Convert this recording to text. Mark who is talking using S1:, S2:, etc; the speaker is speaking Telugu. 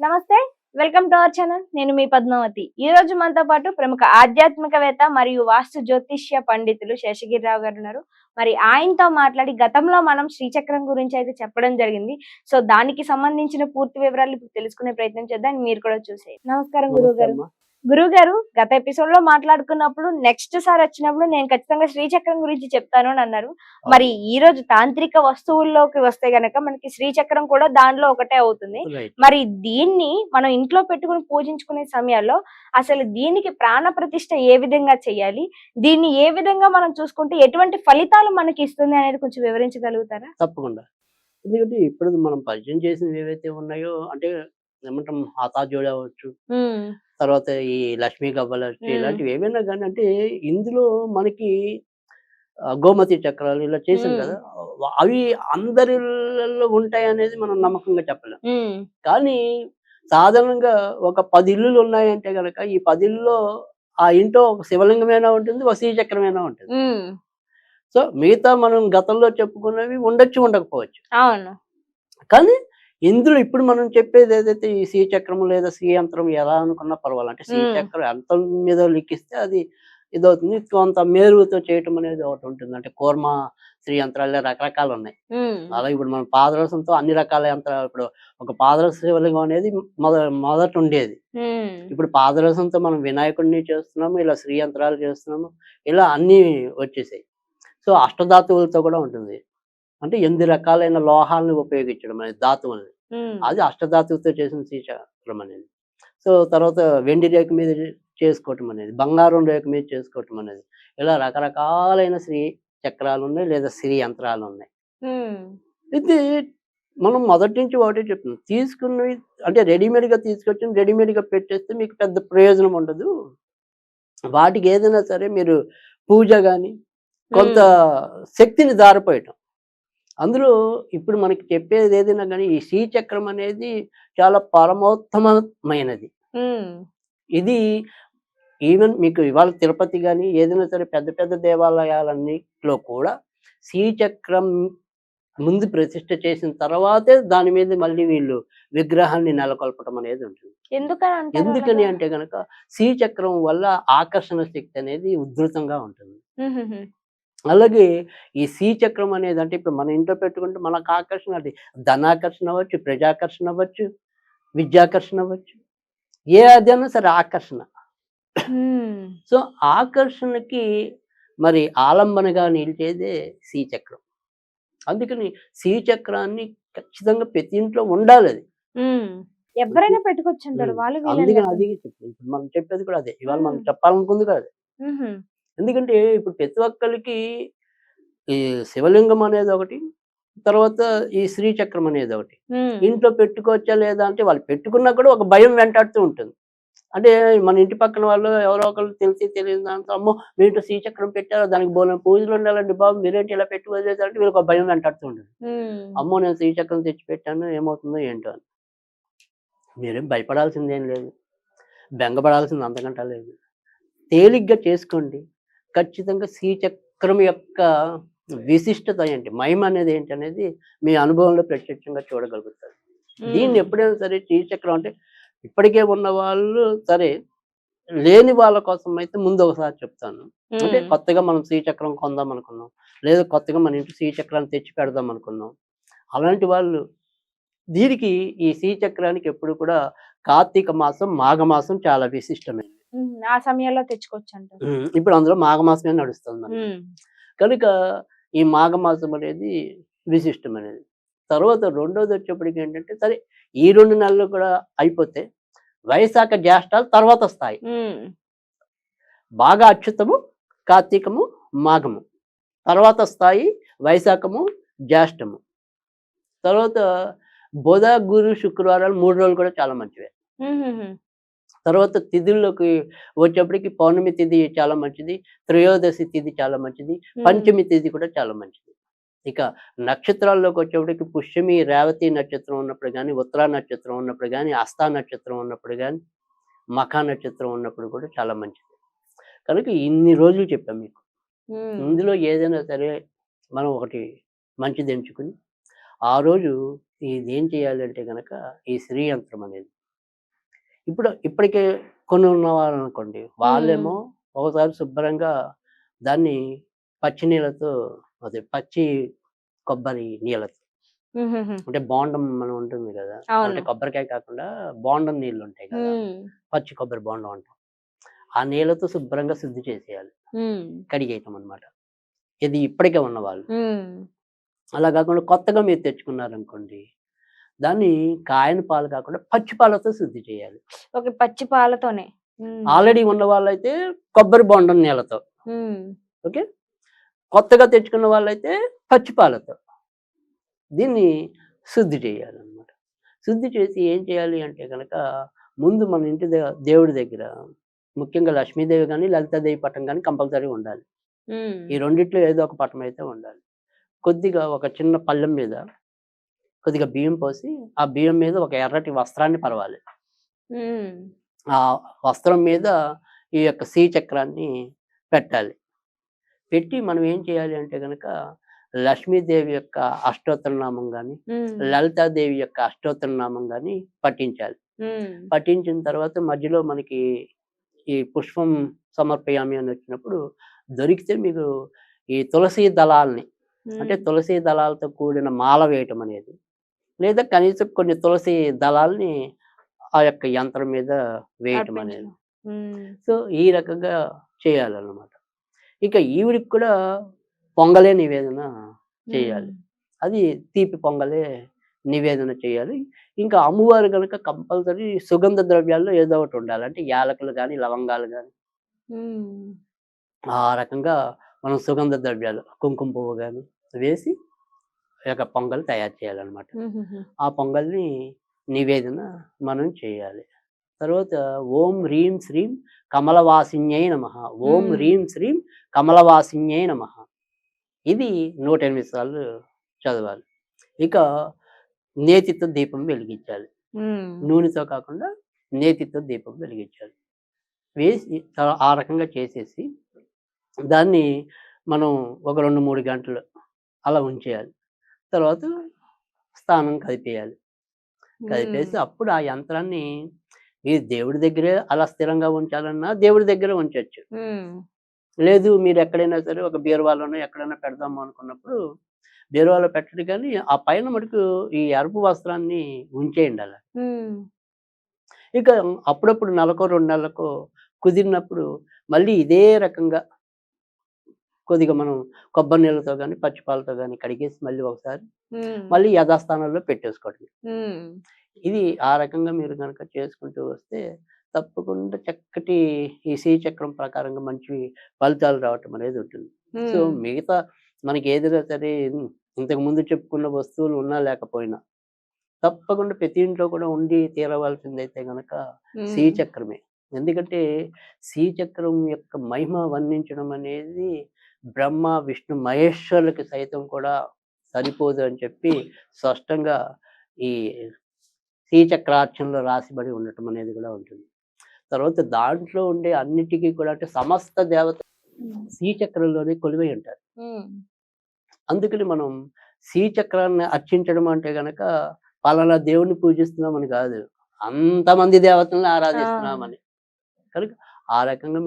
S1: నమస్తే వెల్కమ్ టు అవర్ ఛానల్. నేను మీ పద్మావతి. ఈ రోజు మనతో పాటు ప్రముఖ ఆధ్యాత్మికవేత్త మరియు వాస్తు జ్యోతిష్య పండితులు శేషగిరిరావు గారు ఉన్నారు. మరి ఆయనతో మాట్లాడి గతంలో మనం శ్రీచక్రం గురించి అయితే చెప్పడం జరిగింది. సో దానికి సంబంధించిన పూర్తి వివరాలు ఇప్పుడు తెలుసుకునే ప్రయత్నం చేద్దాం. మీరు కూడా చూసేయండి. నమస్కారం గురువు గారు. గురువు గారు గత ఎపిసోడ్లో మాట్లాడుకున్నప్పుడు నెక్స్ట్ సారి వచ్చినప్పుడు నేను ఖచ్చితంగా శ్రీచక్రం గురించి చెప్తాను అని అన్నారు. మరి ఈ రోజు తాంత్రిక వస్తువుల్లోకి వస్తే గనక మనకి శ్రీచక్రం కూడా దానిలో ఒకటే అవుతుంది. మరి దీన్ని మనం ఇంట్లో పెట్టుకుని పూజించుకునే సమయాల్లో అసలు దీనికి ప్రాణ ప్రతిష్ఠ ఏ విధంగా చేయాలి? దీన్ని ఏ విధంగా మనం చూసుకుంటే ఎటువంటి ఫలితాలు మనకి ఇస్తుంది అనేది కొంచెం వివరించగలుగుతారా?
S2: తప్పకుండా. ఎందుకంటే ఇప్పుడు మనం పరిచయం చేసినవి ఏవైతే ఉన్నాయో అంటే ఏమంటాం హాతా జోడి అవ్వచ్చు తర్వాత ఈ లక్ష్మీ
S1: మ్మ్.
S2: ఇలాంటివి ఏమైనా కానీ అంటే ఇందులో మనకి గోమతి చక్రాలు ఇలా చేసాం. కదా అవి అందరిలో ఉంటాయి అనేది మనం నమ్మకంగా చెప్పలేం. కానీ సాధారణంగా ఒక పది ఇల్లులు ఉన్నాయంటే కనుక ఈ పది ఇల్లులో ఆ ఇంట్లో ఒక శివలింగమైనా ఉంటుంది ఒక శ్రీచక్రమైనా ఉంటుంది. సో మిగతా మనం గతంలో చెప్పుకున్నవి ఉండొచ్చు ఉండకపోవచ్చు.
S1: అవును.
S2: కానీ ఇందులో ఇప్పుడు మనం చెప్పేది ఏదైతే ఈ శ్రీ చక్రం లేదా శ్రీ యంత్రం ఎలా అనుకున్నా పర్వాలేదు. అంటే శ్రీ
S1: మ్మ్.
S2: చక్రం ఎంత మీద లిఖిస్తే అది ఇదవుతుంది. కొంత మేరుతో చేయటం అనేది ఒకటి ఉంటుంది. అంటే కూర్మ శ్రీ యంత్రాలు రకరకాలు ఉన్నాయి. అలా ఇప్పుడు మనం పాదరసంతో అన్ని రకాల యంత్రాలు ఇప్పుడు ఒక పాదరస శివలింగం అనేది మొద మొదట ఉండేది. ఇప్పుడు పాదరసంతో మనం వినాయకుడిని చేస్తున్నాము ఇలా శ్రీ యంత్రాలు చేస్తున్నాము ఇలా అన్నీ వచ్చేసాయి. సో అష్టధాతువులతో కూడా ఉంటుంది. అంటే ఎనిమిది రకాలైన లోహాలను ఉపయోగించడం అనేది ధాతువుల్ని అది అష్టధాతువుతో చేసిన శ్రీచక్రం అనేది. సో తర్వాత వెండి రేఖ మీద చేసుకోవటం అనేది బంగారం రేఖ మీద చేసుకోవటం అనేది. ఇలా రకరకాలైన శ్రీ చక్రాలు ఉన్నాయి లేదా శ్రీ యంత్రాలు ఉన్నాయి. ఇది మనం మొదటి నుంచి ఒకటే చెప్తున్నాం తీసుకున్నవి అంటే రెడీమేడ్గా తీసుకొచ్చి రెడీమేడ్గా పెట్టేస్తే మీకు పెద్ద ప్రయోజనం ఉండదు. వాటికి ఏదైనా సరే మీరు పూజ కానీ కొంత శక్తిని దారిపోయటం. అందులో ఇప్పుడు మనకి చెప్పేది ఏదైనా కానీ ఈ శ్రీచక్రం అనేది చాలా పరమోత్తమమైనది ఇది ఈవెన్ మీకు ఇవాళ తిరుపతి కానీ ఏదైనా సరే పెద్ద పెద్ద దేవాలయాలన్నిట్లో కూడా శ్రీచక్రం ముందు ప్రతిష్ఠ చేసిన తర్వాతే దాని మీద మళ్ళీ వీళ్ళు విగ్రహాన్ని నెలకొల్పటం అనేది ఉంటుంది
S1: ఎందుకని
S2: ఎందుకని? అంటే గనక శ్రీచక్రం వల్ల ఆకర్షణ శక్తి అనేది ఉధృతంగా ఉంటుంది. అలాగే ఈ శ్రీచక్రం అనేది అంటే ఇప్పుడు మన ఇంట్లో పెట్టుకుంటే మనకు ఆకర్షణ అది. ధనాకర్షణ అవ్వచ్చు ప్రజాకర్షణ అవ్వచ్చు విద్యాకర్షణ అవ్వచ్చు. ఏ అదైనా సరే ఆకర్షణ. సో ఆకర్షణకి మరి ఆలంబనగా నిలిచేదే శ్రీచక్రం అందుకని శ్రీచక్రాన్ని ఖచ్చితంగా ప్రతి ఇంట్లో ఉండాలి అది.
S1: ఎవరైనా పెట్టుకోవచ్చు
S2: అందుకని అది ఇప్పుడు మనం చెప్పేది కూడా అదే. ఇవాళ మనం. చెప్పాలనుకుంది కూడా అదే. ఎందుకంటే ఇప్పుడు ప్రతి ఒక్కరికి ఈ శివలింగం అనేది ఒకటి తర్వాత ఈ శ్రీచక్రం అనేది ఒకటి. ఇంట్లో పెట్టుకోవచ్చా లేదా అంటే వాళ్ళు పెట్టుకున్నా కూడా ఒక భయం వెంటాడుతూ ఉంటుంది. అంటే మన ఇంటి పక్కన వాళ్ళు ఎవరో ఒకరు తెలిసి తెలియదు దాంతో అమ్మో! మీ ఇంట్లో శ్రీచక్రం పెట్టారో దానికి బోన పూజలు ఉండాలండి బాబు మీరేంటి ఇలా పెట్టి వదిలేదంటే వీళ్ళకి ఒక భయం వెంటాడుతూ ఉంటుంది.
S1: మ్మ్.
S2: అమ్మో! నేను శ్రీచక్రం తెచ్చి పెట్టాను ఏమవుతుందో ఏంటో అని. మీరేం భయపడాల్సిందేం లేదు. బెంగపడాల్సింది అంతకంటే లేదు. తేలిగ్గా చేసుకోండి. ఖచ్చితంగా శ్రీచక్రం యొక్క విశిష్టత ఏంటి? మహిమ అనేది ఏంటి అనేది మీ అనుభవంలో ప్రత్యక్షంగా చూడగలుగుతారు. దీన్ని ఎప్పుడైనా సరే శ్రీచక్రం అంటే ఇప్పటికే ఉన్న వాళ్ళు సరే లేని వాళ్ళ కోసం అయితే ముందు ఒకసారి చెప్తాను. అంటే. కొత్తగా మనం శ్రీచక్రం కొందాం అనుకున్నాం. లేదా కొత్తగా మన ఇంటి శ్రీచక్రాన్ని తెచ్చి పెడదాం అనుకున్నాం. అలాంటి వాళ్ళు దీనికి ఈ శ్రీచక్రానికి ఎప్పుడు కూడా కార్తీక మాసం మాఘమాసం చాలా విశిష్టమైనది.
S1: ఆ సమయంలో తెచ్చుకోవచ్చు
S2: ఉమ్, ఇప్పుడు అందులో మాఘమాసమే నడుస్తుంది. కనుక ఈ మాఘమాసం అనేది విశిష్టమైనది తర్వాత రెండోది వచ్చేప్పటికి ఏంటంటే సరే ఈ రెండు నెలలు కూడా అయిపోతే వైశాఖ జ్యేష్ఠాలు తర్వాత వస్తాయి. బాగా అచ్యుతము కార్తీకము మాఘము. తర్వాత స్థాయి వైశాఖము జ్యేష్ఠము. తర్వాత బుధ గురు శుక్రవారాలు మూడు రోజులు కూడా చాలా మంచివే. తర్వాత తిథుల్లోకి వచ్చేప్పటికి పౌర్ణమి తిథి చాలా మంచిది త్రయోదశి తిథి చాలా మంచిది పంచమి తిథి కూడా చాలా మంచిది. ఇక నక్షత్రాల్లోకి వచ్చేప్పటికి పుష్యమి రేవతి నక్షత్రం ఉన్నప్పుడు కానీ ఉత్తరా నక్షత్రం ఉన్నప్పుడు కానీ అస్తా నక్షత్రం ఉన్నప్పుడు కానీ మఖా నక్షత్రం ఉన్నప్పుడు కూడా చాలా మంచిది. కనుక ఇన్ని రోజులు చెప్పాం మీకు. ఇందులో ఏదైనా సరే మనం ఒకటి మంచిది ఎంచుకుని ఆ రోజు ఇది ఏం చేయాలంటే కనుక ఈ శ్రీ యంత్రం అనేది ఇప్పుడు ఇప్పటికే కొన్ని ఉన్నవారు అనుకోండి వాళ్ళేమో ఒకసారి శుభ్రంగా దాన్ని పచ్చి నీళ్ళతో అదే పచ్చి కొబ్బరి నీళ్ళతో. అంటే బోండం మనం ఉంటుంది కదా. అంటే కొబ్బరికాయ కాకుండా బోండం నీళ్ళు ఉంటాయి కదా! పచ్చి కొబ్బరి బోండం అంటాం. ఆ నీళ్ళతో శుభ్రంగా శుద్ధి చేసేయాలి. కడిగేయటం అనమాట ఇది ఇప్పటికే ఉన్నవాళ్ళు. అలా కాకుండా కొత్తగా మీరు తెచ్చుకున్నారనుకోండి దాన్ని కాయని పాలు కాకుండా పచ్చి పాలతో శుద్ధి చేయాలి.
S1: ఓకే పచ్చి పాలతోనే.
S2: ఆల్రెడీ ఉన్న వాళ్ళైతే కొబ్బరి బొండం నీళ్ళతో. ఓకే? కొత్తగా తెచ్చుకున్న వాళ్ళైతే పచ్చి పాలతో. దీన్ని శుద్ధి చేయాలన్నమాట. శుద్ధి చేసి ఏం చేయాలి అంటే కనుక ముందు మన ఇంటి దేవుడి దగ్గర ముఖ్యంగా లక్ష్మీదేవి కానీ లలితాదేవి పటం కానీ కంపల్సరీ ఉండాలి. ఈ రెండిట్లో ఏదో ఒక పటం అయితే ఉండాలి. కొద్దిగా ఒక చిన్న పళ్ళెం మీద కొద్దిగా బియ్యం పోసి ఆ బియ్యం మీద ఒక ఎర్రటి వస్త్రాన్ని పరవాలి. ఆ వస్త్రం మీద ఈ యొక్క శ్రీ చక్రాన్ని పెట్టాలి. పెట్టి మనం ఏం చేయాలి అంటే కనుక లక్ష్మీదేవి యొక్క అష్టోత్తర నామం కానీ
S1: ఉమ్,
S2: లలితాదేవి యొక్క అష్టోత్తర నామం కానీ పఠించాలి. పఠించిన తర్వాత మధ్యలో మనకి ఈ పుష్పం సమర్పయామి అని వచ్చినప్పుడు దొరికితే మీకు ఈ తులసి దళాల్ని అంటే తులసి దళాలతో కూడిన మాల వేయటం అనేది లేదా కనీసం కొన్ని తులసి దళాల్ని ఆ యొక్క యంత్రం మీద వేయటం అనేది. సో ఈ రకంగా చేయాలన్నమాట. ఇక ఈవిడికి కూడా పొంగలే నివేదన చేయాలి. అది తీపి పొంగలే నివేదన చేయాలి. ఇంకా అమ్మవారు కనుక కంపల్సరీ సుగంధ ద్రవ్యాల్లో ఏదో ఒకటి ఉండాలి. అంటే యాలకులు కానీ లవంగాలు కానీ ఆ రకంగా మనం సుగంధ ద్రవ్యాలు కుంకుమ పువ్వు కానీ వేసి యొక్క పొంగల్ తయారు చేయాలన్నమాట. ఆ పొంగల్ని నివేదన మనం చేయాలి. తర్వాత ఓం హ్రీం శ్రీం కమలవాసిన్యై నమ. ఓం. హ్రీం శ్రీం కమలవాసిన్యై నమ. ఇది నూట ఎనిమిది సార్లు చదవాలి. ఇక నేతితో దీపం వెలిగించాలి. నూనెతో కాకుండా నేతితో దీపం వెలిగించాలి. వేసి ఆ రకంగా చేసేసి దాన్ని మనం ఒక రెండు మూడు గంటలు అలా ఉంచేయాలి. తర్వాత స్నానం కదిపేయాలి. కలిపేసి
S1: ఉమ్,
S2: అప్పుడు ఆ యంత్రాన్ని మీరు దేవుడి దగ్గరే అలా స్థిరంగా ఉంచాలన్నా దేవుడి దగ్గరే ఉంచవచ్చు లేదు మీరు ఎక్కడైనా సరే ఒక బీరువాలోనో ఎక్కడైనా పెడదాము అనుకున్నప్పుడు బీరువాలో పెట్టడు కానీ ఆ పైన మటుకు ఈ ఎరుపు వస్త్రాన్ని ఉంచేయండి అలా ఇక అప్పుడప్పుడు నెలకో రెండు నెలలకో కుదిరినప్పుడు మళ్ళీ ఇదే రకంగా కొద్దిగా మనం కొబ్బరి నీళ్ళతో కానీ పచ్చిపాలతో కానీ కడిగేసి మళ్ళీ ఒకసారి మళ్ళీ యథాస్థానంలో పెట్టేసుకోవడం ఇది ఆ రకంగా మీరు కనుక చేసుకుంటూ వస్తే తప్పకుండా చక్కటి ఈ శ్రీ చక్రం ప్రకారంగా మంచి ఫలితాలు రావటం అనేది ఉంటుంది. సో మిగతా మనకి ఏదైనా సరే ఇంతకు ముందు చెప్పుకున్న వస్తువులు ఉన్నా లేకపోయినా తప్పకుండా ప్రతి ఇంట్లో కూడా ఉండి తీరవలసిందైతే గనక
S1: ఉమ్,
S2: శ్రీచక్రమే ఎందుకంటే శ్రీచక్రం యొక్క మహిమ వర్ణించడం అనేది బ్రహ్మ విష్ణు మహేశ్వరులకి సైతం కూడా సరిపోదు అని చెప్పి స్పష్టంగా ఈ శ్రీచక్రార్చనలో రాసిబడి ఉండటం అనేది కూడా ఉంటుంది. తర్వాత దాంట్లో ఉండే అన్నిటికీ కూడా అంటే సమస్త దేవత శ్రీచక్రంలోనే కొలువై ఉంటారు. అందుకని మనం శ్రీచక్రాన్ని అర్చించడం అంటే గనక పలానా దేవుణ్ణి పూజిస్తున్నామని కాదు అంతమంది దేవతలను ఆరాధిస్తున్నామని. కనుక ఆ రకంగా